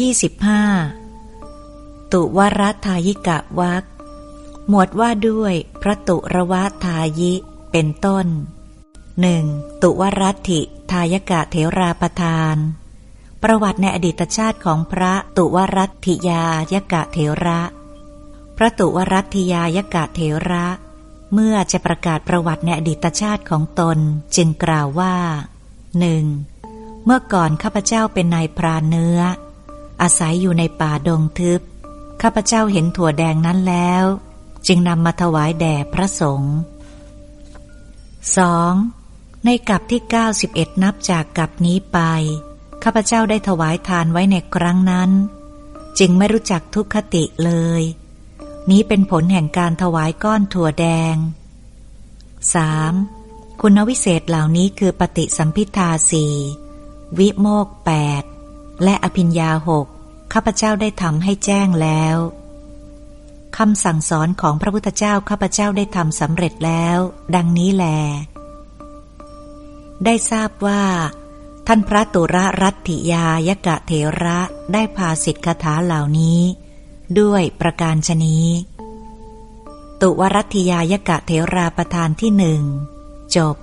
ยี่สิบห้าตุวรัทายิกะวักหมวดว่าด้วยพระตุระวะทายิเป็นต้นหนึ่งตุวรัติทายกะเถราประทาน ประวัติในอดีตชาติของพระตุวรัติยายกะเถระ พระตุวรัติยายกะเถระ เมื่อจะประกาศประวัติในอดีตชาติของตนจึงกล่าวว่าหนึ่งเมื่อก่อนข้าพเจ้าเป็นนายพรานเนื้อ อาศัยอยู่ในป่าดงทึบ ข้าพเจ้าเห็นถั่วแดงนั้นแล้ว จึงนำมาถวายแด่พระสงฆ์ 2. ในกับที่ 91 นับจากกับนี้ไป ข้าพเจ้าได้ถวายทานไว้ในครั้งนั้น จึงไม่รู้จักทุกขติเลย นี้เป็นผลแห่งการถวายก้อนถั่วแดง 3. คุณวิเศษเหล่านี้คือปฏิสัมพิทาสี่วิโมกแปดและอภิญญาหก ข้าพเจ้าได้ทำให้แจ้งแล้วคำสั่งสอนของพระพุทธเจ้าข้าพเจ้าได้ทำสำเร็จแล้ว ดังนี้แล ได้ทราบว่า ท่านพระตุระรัตถิยายกะเถระได้พาสิทธิคาถาเหล่านี้ ด้วยประการชนีตุวรัตถิยายกะเถราประธานที่หนึ่งจบ